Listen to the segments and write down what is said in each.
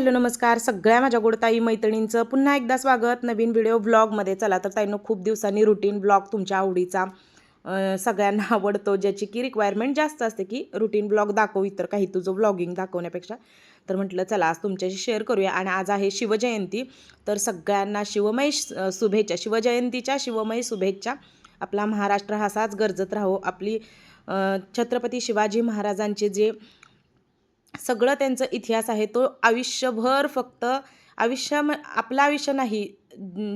Hello नमस्कार. सगळ्या माझ्या गोडताई मैत्रिणींचं पुन्हा एकदा स्वागत. नवीन व्हिडिओ ब्लॉगमध्ये चला तर ताईनं खूप दिवसांनी रुटीन ब्लॉग तुमच्या आवडीचा सगळ्यांना आवडतो ज्याची की रिक्वायरमेंट जास्त असते की रुटीन ब्लॉग दाखव इतर काही तुझं ब्लॉगिंग दाखवण्यापेक्षा. तर म्हटलं चला आज तुमच्याशी शेअर करूया. आणि आज आहे शिवजयंती. तर सगळ्यांना शिवमय शुभेच्छा. शिवजयंतीच्या शिवमय शुभेच्छा. आपला महाराष्ट्र हा साच गरजत राहो. आपली छत्रपती शिवाजी महाराजांचे जे सगळं त्यांचा इतिहास आहे तो आयुष्यभर फक्त आयुष्य आपला आपलं आयुष्य नाही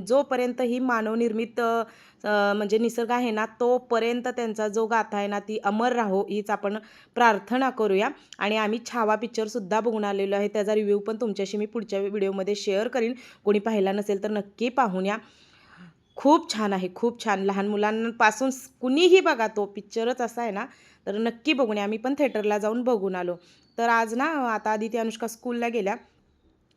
जोपर्यंत ही मानवनिर्मित म्हणजे निसर्ग आहे ना तोपर्यंत त्यांचा जो गाथा आहे ना ती अमर राहो हीच आपण प्रार्थना करूया. आणि आम्ही छावा पिक्चरसुद्धा बघून आलेलो आहे त्याचा रिव्ह्यू पण तुमच्याशी मी पुढच्या व्हिडिओमध्ये शेअर करीन. कोणी पाहिला नसेल तर नक्की पाहून या. खूप छान आहे खूप छान. लहान मुलांपासून कुणीही बघा तो पिक्चरच असा आहे ना तर नक्की बघून आम्ही पण थेटरला जाऊन बघून आलो. तर आज ना आता आदिती अनुष्का स्कूलला गेल्या.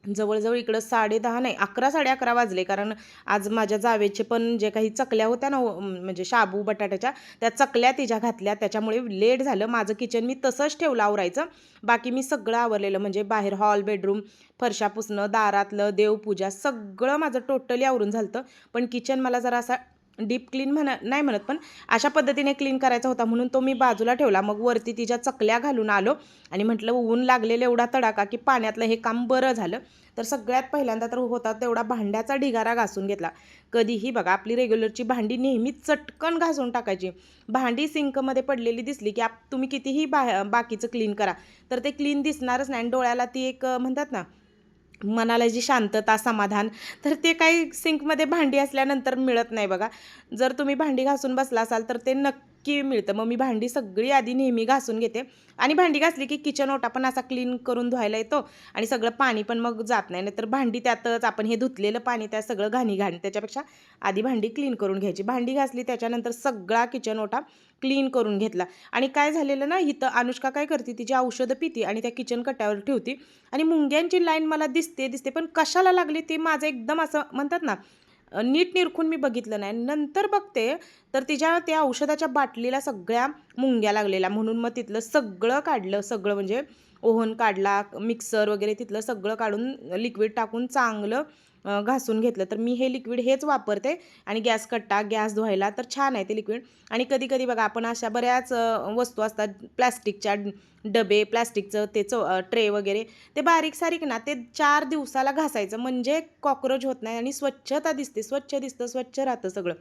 जवळजवळ इकडं साडे दहा नाही अकरा साडे अकरा वाजले. कारण आज माझ्या जावेचे पण जे काही चकल्या होत्या ना म्हणजे शाबू बटाट्याच्या त्या चकल्या तिच्या घातल्या. त्याच्यामुळे लेट झालं. माझं किचन मी तसंच ठेवलं आवरायचं. बाकी मी सगळं आवरलेलं. म्हणजे बाहेर हॉल बेडरूम फरशा पुसणं दारातलं देवपूजा सगळं माझं टोटली आवरून झालं पण किचन मला जरा असा डीप क्लीन म्हणा नाही म्हणत पण अशा पद्धतीने क्लीन करायचा होता. म्हणून तो मी बाजूला ठेवला. मग वरती तिच्या चकल्या घालून आलो आणि म्हटलं ऊन लागलेलं एवढा तडाका की पाण्यातलं हे काम बरं झालं. तर सगळ्यात पहिल्यांदा तर होता तेवढा भांड्याचा ढिगारा घासून घेतला. कधीही बघा आपली रेग्युलरची भांडी नेहमी चटकन घासून टाकायची. भांडी सिंकमध्ये पडलेली दिसली की आप तुम्ही कितीही बा बाकीचं क्लीन करा. तर ते क्लीन दिसणारच नाही आणि डोळ्याला ती एक म्हणतात ना मनाला जी शांतता समाधान तर ते काही सिंकमध्ये भांडी असल्यानंतर मिळत नाही बघा. जर तुम्ही भांडी घासून बसला असाल तर ते नक्की मिळतं. मग मी भांडी सगळी आधी नेहमी घासून घेते. आणि भांडी घासली की किचन ओटा पण असा क्लीन करून धुवायला येतो. आणि सगळं पाणी पण मग जात नाही. तर भांडी त्यातच आपण हे धुतलेलं पाणी त्यात सगळं घाणी घाणी त्याच्यापेक्षा आधी भांडी क्लीन करून घ्यायची. भांडी घासली त्याच्यानंतर सगळा किचन ओटा क्लीन करून घेतला. आणि काय झालेलं ना इथं अनुष्का काय करते तिची औषधं पिती आणि त्या किचन कट्ट्यावर ठेवती. आणि मुंग्यांची लाईन मला दिसते दिसते. पण कशाला लागली ते माझं एकदम असं म्हणतात ना नीट निरखून मी बघितलं नाही. नंतर बघते तर तिच्या त्या औषधाच्या बाटलीला सगळ्या मुंग्या लागलेल्या. म्हणून मग तिथलं सगळं काढलं. सगळं म्हणजे ओव्हन काढला मिक्सर वगैरे तिथलं सगळं काढून लिक्विड टाकून चांगलं घासून घेतलं. तर मी हे लिक्विड हेच वापरते आणि गॅस कट्टा गॅस धुवायला तर छान आहे ते लिक्विड आणि कधी कधी बघा आपण अशा बऱ्याच वस्तू असतात प्लॅस्टिकच्या डबे प्लॅस्टिकचं ते चौ ट्रे वगैरे ते बारीक सारीक ना ते चार दिवसाला घासायचं. म्हणजे कॉक्रोच होत नाही आणि स्वच्छता दिसते स्वच्छ दिसतं स्वच्छ राहतं सगळं.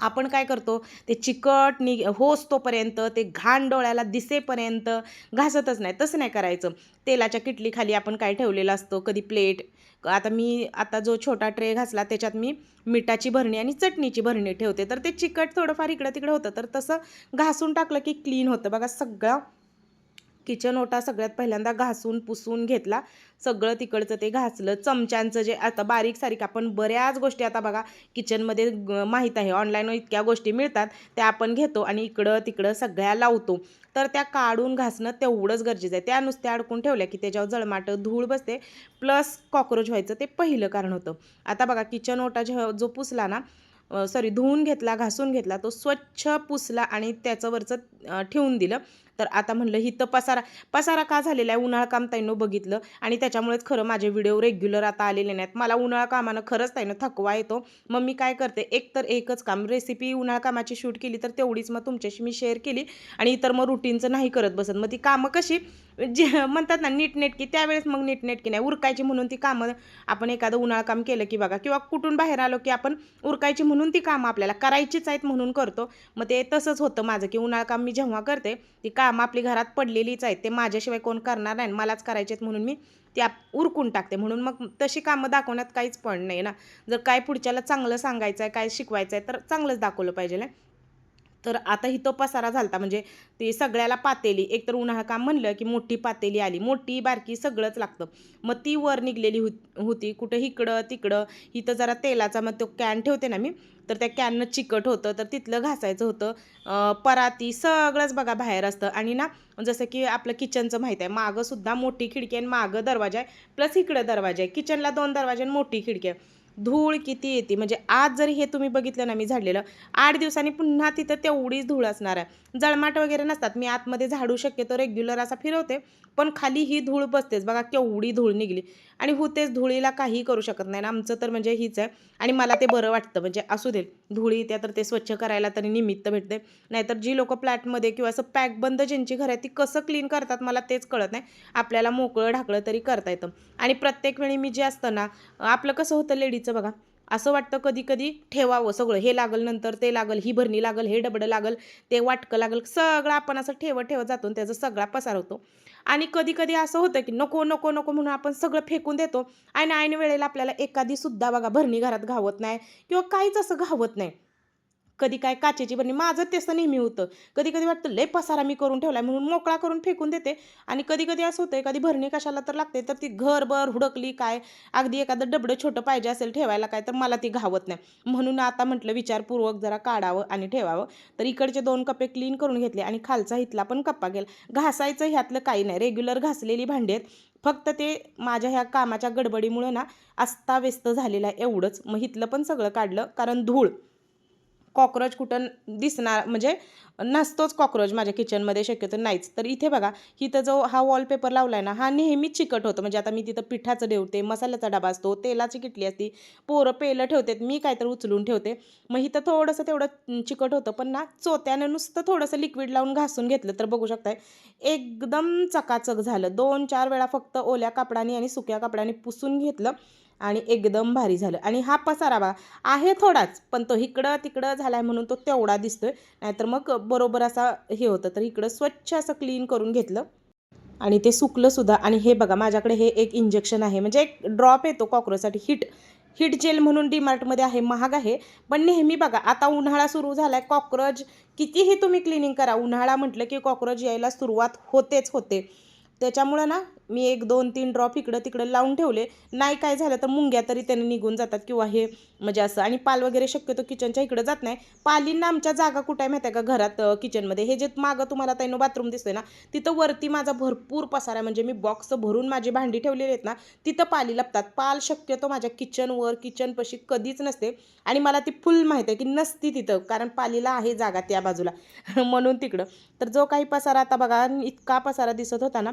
आपण काय करतो ते चिकट नि होस तोपर्यंत ते घाण डोळ्याला दिसेपर्यंत घासतच नाही. तसं नाही करायचं. तेलाच्या किटलीखाली आपण काय ठेवलेलं असतो? कधी प्लेट आता मी आता जो छोटा ट्रे घासला त्याच्यात मी मिठाची भरणी आणि चटणीची भरणी ठेवते. तर ते चिकट थोडंफार इकडं तिकडं होतं. तर तसं घासून टाकलं की क्लीन होतं. बघा सगळं किचन ओटा सगळ्यात पहिल्यांदा घासून पुसून घेतला. सगळं तिकडचं ते घासलं. चमच्यांचं जे आता बारीक सारीक आपण बऱ्याच गोष्टी आता बघा किचनमध्ये माहीत आहे. ऑनलाईन इतक्या गोष्टी मिळतात त्या आपण घेतो आणि इकडं तिकडं सगळ्या लावतो. तर त्या काढून घासणं तेवढंच गरजेचं आहे. त्या नुसत्या अडकून ठेवल्या की त्याच्यावर जळमाटं धूळ बसते. प्लस कॉक्रोच व्हायचं ते पहिलं कारण होतं. आता बघा किचन ओटा जेव्हा जो पुसला ना सॉरी धुवून घेतला घासून घेतला तो स्वच्छ पुसला आणि त्याच्यावरचं ठेवून दिलं. तर आता म्हणलं हिथं पसारा पसारा का झालेला आहे? उन्हाळा काम ताईनं बघितलं आणि त्याच्यामुळेच खरं माझे व्हिडिओ रेग्युलर आता आलेले नाहीत. मला उन्हाळा कामानं खरंच ताईनं थकवा येतो. मग मी काय करते एक तर एकच काम रेसिपी उन्हाळा कामाची शूट केली तर तेवढीच मग तुमच्याशी मी शेअर केली आणि इतर मग रुटीनचं नाही करत बसत. मग ती कामं कशी जे म्हणतात ना नीटनेटकी त्यावेळेस मग नीटनेटकी नाही. उरकायची म्हणून ती कामं आपण एखादं उन्हाळा काम केलं की बघा किंवा कुठून बाहेर आलो की आपण उरकायची म्हणून ती कामं आपल्याला करायचीच आहेत म्हणून करतो. मग ते तसंच होतं माझं की उन्हाळा काम मी जेव्हा करते ती कामं आपली घरात पडलेलीच आहेत. ते माझ्याशिवाय कोण करणार नाही मलाच करायचे आहेत म्हणून मी ती आप उरकून टाकते. म्हणून मग तशी कामं दाखवण्यात काहीच पण नाही ना. जर काय पुढच्याला चांगलं सांगायचं आहे काय शिकवायचं आहे तर चांगलंच दाखवलं पाहिजे ना. तर आता ही तो पसारा झालता. म्हणजे ते सगळ्याला पातेली एकतर उन्हाळा काम म्हणलं की मोठी पातेली आली. मोठी बारकी सगळंच लागतं. मग ती वर निघलेली होती कुठं इकडं तिकडं. इथं जरा तेलाचा मग तो कॅन ठेवते ना मी तर त्या कॅननं चिकट होतं. तर तिथलं घासायचं होतं. पराती सगळंच बघा बाहेर असतं. आणि ना जसं की आपलं किचनचं माहीत आहे. मागंसुद्धा मोठी खिडकी आहे आणि मागं दरवाजा आहे. प्लस इकडं दरवाजा आहे. किचनला दोन दरवाजे आणि मोठी खिडकी आहे. धूळ किती येते? म्हणजे आज जरी हे तुम्ही बघितलं ना मी झाडलेलं आठ दिवसांनी पुन्हा तिथं तेवढीच धूळ असणार आहे. जळमाट वगैरे नसतात. मी आतमध्ये झाडू शक्यतो रेग्युलर असा फिरवते पण खाली ही धूळ बसतेच. बघा केवढी धूळ निघली. आणि होतेच धुळीला काही करू शकत नाही. ना आमचं तर म्हणजे हीच आहे. आणि मला ते बरं वाटतं. म्हणजे असू दे धुळी त्या तर ते स्वच्छ करायला तरी निमित्त भेटते. नाहीतर जी लोक फ्लॅटमध्ये किंवा असं पॅक बंद ज्यांची घर आहे ती कसं क्लीन करतात मला तेच कळत नाही. आपल्याला मोकळं ढाकळं तरी करता येतं. आणि प्रत्येक वेळी मी जे असतं ना आपलं कसं होतं लेडीचं बघा. असं वाटतं कधी कधी ठेवावं सगळं. हे लागल नंतर ते लागल ही भरणी लागल हे डबडं लागल ते वाटकं लागल सगळं आपण असं ठेवत ठेवत जातो आणि त्याचा सगळा पसार होतो. आणि कधी कधी असं होतं की नको नको नको म्हणून आपण सगळं फेकून देतो आणि ऐन वेळेला आपल्याला एखादी सुद्धा बघा भरणी घरात घावत नाही किंवा काहीच असं घावत नाही. कधी काय काचेची बरणी माझं तसं नेहमी होतं. कधी कधी वाटतं लय पसारा मी करून ठेवला म्हणून मोकळा करून फेकून देते. आणि कधी कधी असं होतं एखादी भरणी कशाला तर लागते तर ती घरभर हुडकली काय अगदी एखादं डबडं छोटं पाहिजे असेल ठेवायला काय तर मला ती घावत नाही. म्हणून आता म्हटलं विचारपूर्वक जरा काढावं आणि ठेवावं. तर इकडचे दोन कप्पे क्लीन करून घेतले आणि खालचा हितला पण कप्पा गेला. घासायचं ह्यातलं काही नाही. रेग्युलर घासलेली भांडी आहेत. फक्त ते माझ्या ह्या कामाच्या गडबडीमुळे ना अस्ताव्यस्त झालेलं आहे एवढंच. मग हितलं पण सगळं काढलं कारण धूळ. कॉक्रोच कुठं दिसणार म्हणजे नसतोच कॉक्रोच माझ्या किचनमध्ये शक्यतो नाहीच. तर इथे बघा इथं जो हा वॉलपेपर लावला आहे ना हा नेहमीच चिकट होतो. म्हणजे आता मी तिथं पिठाचं ठेवते मसाल्याचा डबा असतो तेलाची किटली असती पोरं पेलं ठेवतेत मी काय तर उचलून ठेवते. मग इथं थोडंसं तेवढं चिकट होतं पण ना चोत्याने नुसतं थोडंसं लिक्विड लावून घासून घेतलं. तर बघू शकताय एकदम चकाचक झालं. दोन चार वेळा फक्त ओल्या कापडाने आणि सुक्या कापडाने पुसून घेतलं. आणि एकदम भारी झालं. आणि हा पसारा बा आहे थोडाच पण तो इकडं तिकडं झालाय म्हणून तो तेवढा दिसतोय. नाहीतर मग बरोबर असा हे होतं. तर इकडं स्वच्छ असं क्लीन करून घेतलं. आणि ते सुकलंसुद्धा आणि हे बघा माझ्याकडे हे एक इंजेक्शन आहे. म्हणजे एक ड्रॉप येतो कॉक्रोचसाठी. हिट हिट जेल म्हणून डीमार्टमध्ये आहे महाग आहे. पण नेहमी बघा आता उन्हाळा सुरू झाला आहे कॉक्रोच कितीही तुम्ही क्लिनिंग करा. उन्हाळा म्हटलं की कॉक्रोच यायला सुरुवात होतेच होते. त्याच्यामुळं ना मी एक दोन तीन ड्रॉप इकडं तिकडं लावून ठेवले. नाही काय झालं तर मुंग्या तरी त्याने निघून जातात किंवा हे म्हणजे असं. आणि पाल वगैरे शक्यतो किचनच्या इकडं जात नाही. पालींना आमच्या जागा कुठे आहे माहिती आहे का? घरात किचनमध्ये हे जे मागं तुम्हाला ताईनो बाथरूम दिसतोय ना तिथं वरती माझा भरपूर पसारा म्हणजे मी बॉक्स भरून माझी भांडी ठेवलेली आहेत ना तिथं पाली लपतात. पाल शक्यतो माझ्या किचनवर किचनपाशी कधीच नसते. आणि मला ती फुल माहिती आहे की नसती तिथं कारण पालीला आहे जागा त्या बाजूला. म्हणून तिकडं. तर जो काही पसारा आता बघा इतका पसारा दिसत होता ना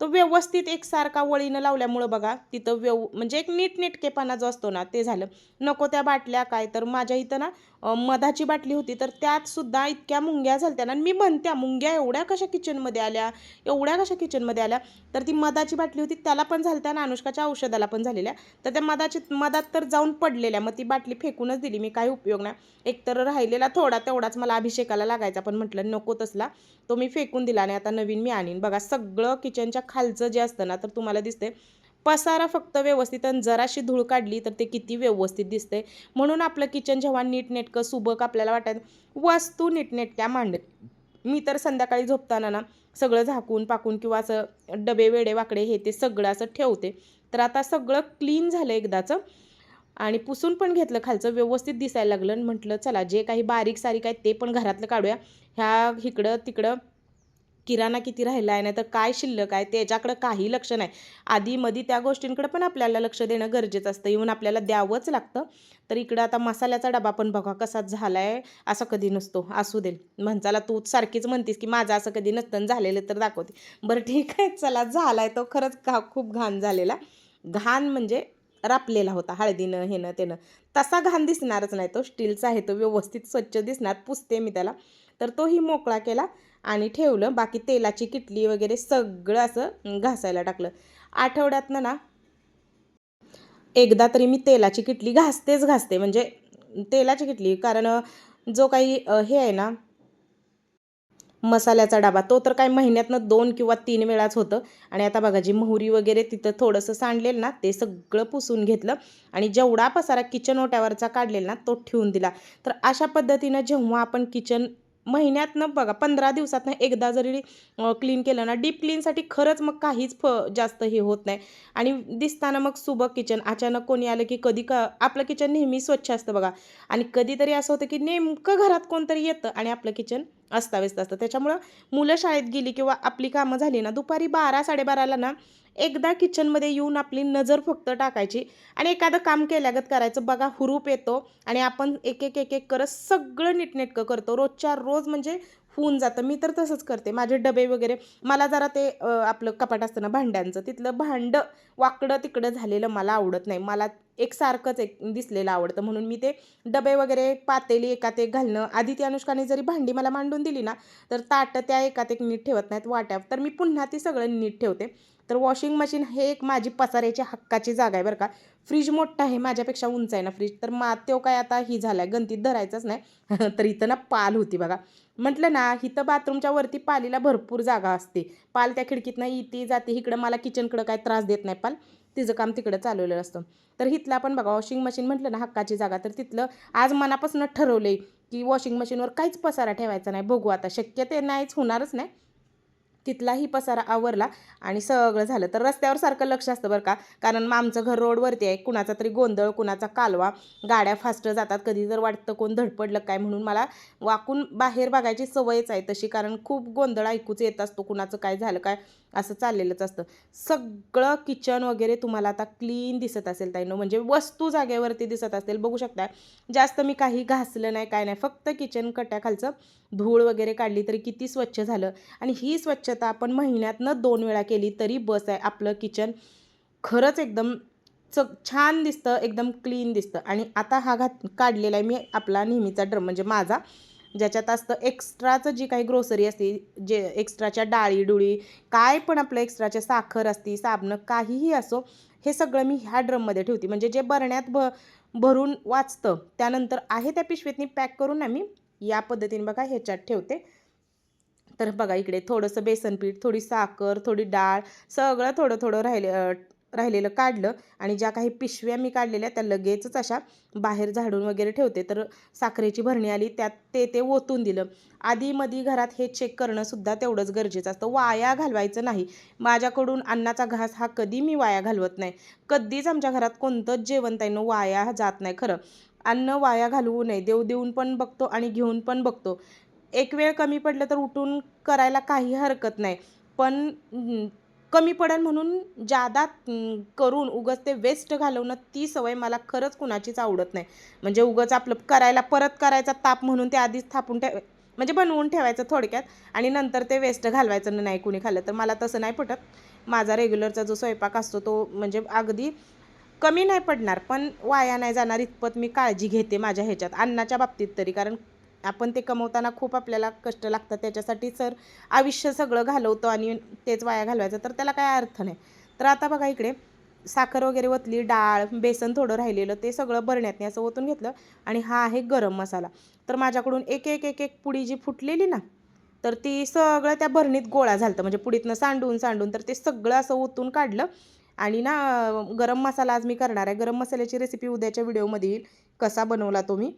तो व्यवस्थित एकसारखा वळीनं लावल्यामुळं बघा तिथं व्यव म्हणजे एक नीटनेटकेपणा जो असतो ना ते झालं. नको त्या बाटल्या काय तर माझ्या इथं ना मधाची बाटली होती तर त्यात सुद्धा इतक्या मुंग्या झालत्या ना आणि मी म्हणत्या मुंग्या एवढ्या कशा किचनमध्ये आल्या? एवढ्या कशा किचनमध्ये आल्या? तर ती मधाची बाटली होती त्याला पण झालत्या ना अनुष्काच्या औषधाला पण झालेल्या. तर त्या मधाची मधात तर जाऊन पडलेल्या मग ती बाटली फेकूनच दिली मी काही उपयोग नाही. एकतर राहिलेला थोडा तेवढाच मला अभिषेकाला लागायचा पण म्हटलं नको तसला तो मी फेकून दिला आणि आता नवीन मी आणीन. बघा सगळं किचनच्या खालचं जे असतं ना तर तुम्हाला दिसते पसारा फक्त व्यवस्थित आणि जराशी धूळ काढली तर ते किती व्यवस्थित दिसते म्हणून आपलं किचन जेव्हा नीटनेटकं सुबक आपल्याला वाटत वस्तू नीटनेटक्या मांडत. मी तर संध्याकाळी झोपताना ना सगळं झाकून पाकून किंवा असं डबे वेडे वाकडे हे ते सगळं असं ठेवते. तर आता सगळं क्लीन झालं एकदाचं आणि पुसून पण घेतलं खालचं व्यवस्थित दिसायला लागलं आणि म्हटलं चला जे काही बारीक सारीक आहे ते पण घरातलं काढूया. ह्या इकडं तिकडं किराणा किती राहिला आहे नाही तर काय शिल्लक आहे त्याच्याकडं काही लक्ष नाही. आधी मधी त्या गोष्टींकडे पण आपल्याला लक्ष देणं गरजेचं असतं. येऊन आपल्याला द्यावंच लागतं. तर इकडं आता मसाल्याचा डबा पण बघा कसा झाला आहे असा कधी नसतो. असू दे. म्हणचाला तू सारखीच म्हणतीस की माझं असं कधी नसतं. झालेलं तर दाखवते. बरं ठीक आहे. चला झाला आहे तो खरंच घा खूप घाण झालेला. घाण म्हणजे रापलेला होता हळदीनं हेनं त्यानं तसा घाण दिसणारच नाही तो. स्टीलचा आहे तो व्यवस्थित स्वच्छ दिसणार. पुसते मी त्याला. तर तोही मोकळा केला आणि ठेवलं. बाकी तेलाची किटली वगैरे सगळं असं घासायला टाकलं. आठवड्यातनं ना एकदा तरी मी तेलाची किटली घासतेच घासते. म्हणजे तेलाची किटली. कारण जो काही हे आहे ना मसाल्याचा डबा. तो तर काय महिन्यातनं दोन किंवा तीन वेळाच होतं. आणि आता बघा जी मोहरी वगैरे तिथं थोडंसं सांडलेलं ना ते सगळं पुसून घेतलं आणि जेवढा पसारा किचन ओट्यावरचा काढलेला ना तो ठेवून दिला. तर अशा पद्धतीनं जेव्हा आपण किचन महिन्यातनं बघा पंधरा दिवसातनं एकदा जरी क्लीन केलं ना डीप क्लीनसाठी खरंच मग काहीच फ जास्त हे होत नाही. आणि दिसताना मग सुबक किचन अचानक कोणी आलं की कधी का आपलं किचन नेहमी स्वच्छ असतं बघा. आणि कधीतरी असं होतं की नेमकं घरात कोणतरी येतं आणि आपलं किचन अस्ताव्यस्त असतं. त्याच्यामुळं मुलं शाळेत गेली किंवा आपली कामं झाली ना दुपारी बारा साडेबाराला ना एकदा किचनमध्ये येऊन आपली नजर फक्त टाकायची आणि एखादं काम केल्यागत करायचं. बघा हुरूप येतो आणि आपण एक एक एक एक करत सगळं नीटनेटकं करतो. रोजच्या रोज म्हणजे होऊन जातं. मी तर तसंच करते. माझे डबे वगैरे मला जरा ते आपलं कपाट असतं ना भांड्यांचं तिथलं भांडं वाकडं तिकडं झालेलं मला आवडत नाही. मला एकसारखंच एक दिसलेलं आवडतं. म्हणून मी ते डबे वगैरे पातेली एकात एक घालणं. आधी ती अनुष्काने जरी भांडी मला मांडून दिली ना तर ताटं त्या एकात एक नीट ठेवत नाहीत वाट्या तर मी पुन्हा ती सगळं नीट ठेवते. तर वॉशिंग मशीन हे एक माझी पसाऱ्याची हक्काची जागा आहे बरं का. फ्रीज मोठा आहे माझ्यापेक्षा उंच आहे ना फ्रीज. तर मा तो काय आता ही झाला आहे गंतीत धरायचाच नाही. तर इथं ना पाल होती बघा. म्हटलं ना इथं बाथरूमच्या वरती पालीला भरपूर जागा असते. पाल त्या खिडकीतनं येते जाते इकडं मला किचनकडं काय त्रास देत नाही पाल. तिचं काम तिकडं चालवलेलं असतं. तर हिथला आपण बघा वॉशिंग मशीन म्हटलं ना हक्काची जागा. तर तिथलं आज मनापासून ठरवलं की वॉशिंग मशीनवर काहीच पसारा ठेवायचा नाही. बघू आता शक्य ते नाहीच होणारच नाही. तिथलाही पसारा आवरला आणि सगळं झालं तर रस्त्यावर सारखं लक्ष असतं बरं का. कारण मग आमचं घर रोडवरती आहे कुणाचा तरी गोंधळ कुणाचा कालवा गाड्या फास्ट जातात कधी जर वाटतं कोण धडपडलं काय म्हणून. मला वाकून बाहेर बघायची सवयच आहे तशी कारण खूप गोंधळ ऐकूच येत असतो कुणाचं काय झालं काय असं चाललेलंच असतं. सगळं किचन वगैरे तुम्हाला आता क्लीन दिसत असेल ताईनं म्हणजे वस्तू जागेवरती दिसत असेल बघू शकता जास्त मी काही घासलं नाही काय नाही फक्त किचन कट्याखालचं धूळ वगैरे काढली तरी किती स्वच्छ झालं. आणि ही स्वच्छता आपण महिन्यातनं दोन वेळा केली तरी बस आहे. आपलं किचन खरंच एकदम च छान दिसतं एकदम क्लीन दिसतं. आणि आता हा घात काढलेला आहे मी आपला नेहमीचा ड्रम म्हणजे माझा ज्याच्यात असतं एक्स्ट्राचं जी काही ग्रोसरी असते जे एक्स्ट्राच्या डाळी डुळी काय पण आपलं एक्स्ट्राच्या साखर असती साबणं काहीही असो हे सगळं मी ह्या ड्रममध्ये ठेवते. म्हणजे जे बरण्यात भ भरून वाचतं त्यानंतर आहे त्या पिशवीतनी पॅक करून आम्ही या पद्धतीने बघा ह्याच्यात ठेवते. तर बघा इकडे थोडंसं बेसन पीठ थोडी साखर थोडी डाळ सगळं थोडं थोडं राहिले राहिलेलं काढलं आणि ज्या काही पिशव्या मी काढलेल्या त्या लगेचच अशा बाहेर झाडून वगैरे ठेवते. तर साखरेची भरणी आली त्यात ते ते ओतून दिलं. आधी मधी घरात हे चेक करणंसुद्धा तेवढंच गरजेचं असतं. वाया घालवायचं नाही. माझ्याकडून अन्नाचा घास हा कधी मी वाया घालवत नाही. कधीच आमच्या घरात कोणतंच जेवण ताईनं वाया जात नाही खरं. अन्न वाया घालवू नये. देव देऊन पण बघतो आणि घेऊन पण बघतो. एक वेळ कमी पडलं तर उठून करायला काही हरकत नाही. पण कमी पडेल म्हणून जादा करून उगाच ते वेस्ट घालवणं ती सवय मला खरंच कुणाचीच आवडत नाही. म्हणजे उगाच आपलं करायला परत करायचा ताप म्हणून ते आधीच थापून ठेव म्हणजे बनवून ठेवायचं थोडक्यात आणि नंतर ते वेस्ट घालवायचं नाही कुणी खाल्लं तर मला तसं नाही पटत. माझा रेग्युलरचा जो स्वयंपाक असतो तो म्हणजे अगदी कमी नाही पडणार पण वाया नाही जाणार इतपत मी काळजी घेते माझ्या ह्याच्यात अन्नाच्या बाबतीत तरी. कारण आपण ते कमवताना खूप आपल्याला कष्ट लागतात. त्याच्यासाठी सर आयुष्य सगळं घालवतो आणि तेच वाया घालवायचं. तर त्याला काय अर्थ नाही. तर आता बघा इकडे. साखर वगैरे ओतली डाळ बेसन थोडं राहिलेलं ते सगळं भरण्यातनी असं ओतून घेतलं आणि हा आहे गरम मसाला. तर माझ्याकडून एक एक एक एक पुडी जी फुटलेली ना तर ती सगळं त्या भरणीत गोळा झालं म्हणजे पुडीतनं सांडून सांडून तर ते सगळं असं ओतून काढलं आणि ना गरम मसाला आज मी करणार आहे. गरम मसाल्याची रेसिपी उद्याच्या व्हिडिओमध्ये येईल. कसा बनवला तो मी?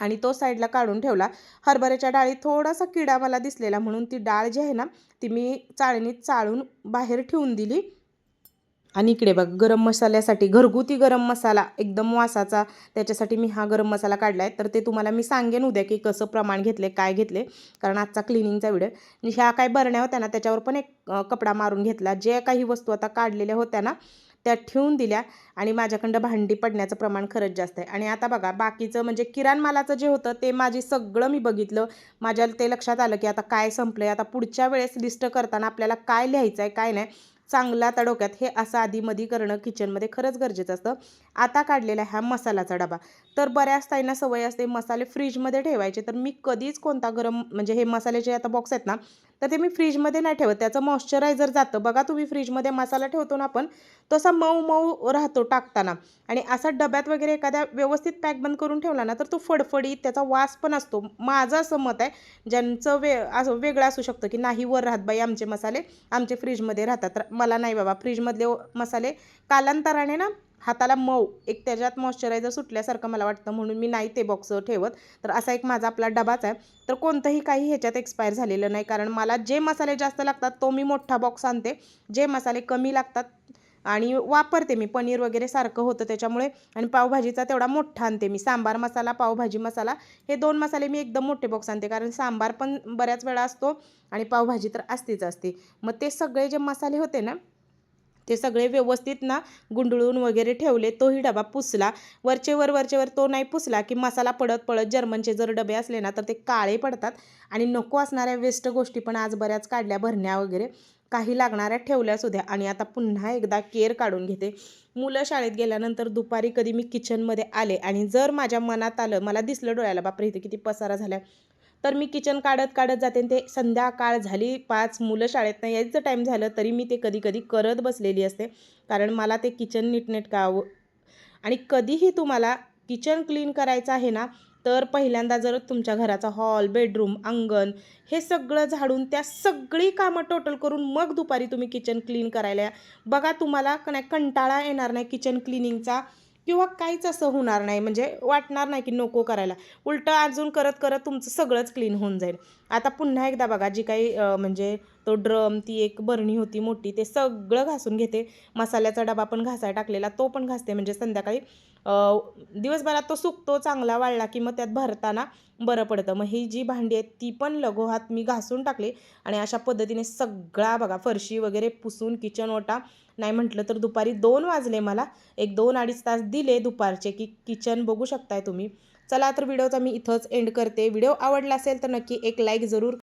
आणि तो साईडला काढून ठेवला. हरभऱ्याच्या डाळीत थोडासा किडा मला दिसलेला म्हणून ती डाळ जी आहे ना ती मी चाळणीत चाळून बाहेर ठेवून दिली. आणि इकडे बघ गरम मसाल्यासाठी घरगुती गरम मसाला एकदम वासाचा त्याच्यासाठी मी हा गरम मसाला काढला आहे तर ते तुम्हाला मी सांगेन उद्या की कसं प्रमाण घेतले काय घेतले. कारण आजचा क्लिनिंगचा व्हिडिओ आणि ह्या काय बरण्या होत्या ना त्याच्यावर पण एक कपडा मारून घेतला. जे काही वस्तू आता काढलेल्या होत्या ना त्या ठेवून दिल्या आणि माझ्याकडं भांडी पडण्याचं प्रमाण खरंच जास्त आहे. आणि आता बघा बाकीचं म्हणजे किराण मालाचं जे होतं ते माझी सगळं मी बघितलं. माझ्या ते लक्षात आलं की आता काय संपलं आहे आता पुढच्या वेळेस लिस्ट करताना आपल्याला काय लिहायचं आहे काय नाही. चांगला तडोक्यात डोक्यात हे असं आधीमधी करणं किचनमध्ये खरंच गरजेचं असतं. आता काढलेला हा मसालाचा डबा. तर बऱ्याच ताईंना सवय असते मसाले फ्रीजमध्ये ठेवायचे. तर मी कधीच कोणता गरम म्हणजे हे मसाल्याचे आता बॉक्स आहेत ना तर ते मी फ्रीजमध्ये नाही ठेवत. त्याचं मॉइश्चरायझर जातं. बघा तुम्ही फ्रीजमध्ये मसाला ठेवतो ना आपण तसा मऊ मऊ राहतो टाकताना. आणि असा डब्यात वगैरे एखाद्या व्यवस्थित पॅक बंद करून ठेवला ना तर तो फडफडीत त्याचा वास पण असतो. माझं असं मत आहे ज्यांचं वे असं वेगळं असू शकतं की नाही वर राहत बाई आमचे मसाले आमचे फ्रीजमध्ये राहतात. मला नाही बाबा. फ्रीजमधले मसाले कालांतराने ना हाताला मऊ एक त्याच्यात मॉइश्चरायझर सुटल्यासारखं मला वाटतं. म्हणून मी नाही ते बॉक्स ठेवत. तर असा एक माझा आपला डबाच आहे. तर कोणतंही काही ह्याच्यात एक्सपायर झालेलं नाही. कारण मला जे मसाले जास्त लागतात तो मी मोठा बॉक्स आणते. जे मसाले कमी लागतात आणि वापरते मी. पनीर वगैरे सारखं होतं त्याच्यामुळे. आणि पावभाजीचा तेवढा मोठा आणते मी. सांबार मसाला पावभाजी मसाला हे दोन मसाले मी एकदम मोठे बॉक्स आणते. कारण सांबार पण बऱ्याच वेळा असतो आणि पावभाजी तर असतेच असते. मग ते सगळे जे मसाले होते ना ते सगळे व्यवस्थित ना गुंडळून वगैरे ठेवले. तोही डबा पुसला. वरचेवर वरचेवर तो नाही पुसला की मसाला पडत पडत जर्मनचे जर डबे असले ना तर ते काळे पडतात. आणि नको असणाऱ्या वेस्ट गोष्टी पण आज बऱ्याच काढल्या भरण्या वगैरे. काही लागणाऱ्या ठेवल्याच सुद्धा आणि आता पुन्हा एकदा केअर काढून घेते. मुलं शाळेत गेल्यानंतर दुपारी कधी मी किचनमध्ये आले आणि जर माझ्या मनात आलं मला दिसलं डोळ्याला बापरे इथे किती पसारा झाला तर मी किचन काढत काढत जाते आणि ते संध्याकाळ झाली पाच. मुलं शाळेत नाही यायचं टाईम झालं तरी मी ते कधी कधी करत बसलेली असते. कारण मला ते किचन नीटनेटकावं. आणि कधीही तुम्हाला किचन क्लीन करायचं आहे ना तर पहिल्यांदा जर तुमच्या घराचा हॉल बेडरूम अंगण हे सगळं झाडून त्या सगळी कामं टोटल करून मग दुपारी तुम्ही किचन क्लीन करायला या. बघा तुम्हाला नाही कंटाळा येणार नाही किचन क्लिनिंगचा किंवा काहीच असं होणार नाही. म्हणजे वाटणार नाही की नको करायला. उलटं अजून करत करत तुमचं सगळंच क्लीन होऊन जाईल. आता पुन्हा एकदा बघा जी काही म्हणजे तो ड्रम ती एक बरणी होती मोठी ते सगळं घासून घेते. मसाल्याचा डबा पण घासायला टाकलेला तो पण घासते. म्हणजे संध्याकाळी दिवसभरात तो सुकतो चांगला वाळला की मग त्यात भरताना बरं पडतं. मग ही जी भांडी आहेत ती पण लघोहात मी घासून टाकली आणि अशा पद्धतीने सगळा बघा फरशी वगैरे पुसून किचन ओटा नाही म्हटलं तर दुपारी दोन वाजले मला. एक दोन अडीच तास दिले दुपारचे की किचन बघू शकताय तुम्ही. चला तर व्हिडिओचा मी इथंच एंड करते. व्हिडिओ आवडला असेल तर नक्की एक लाईक जरूर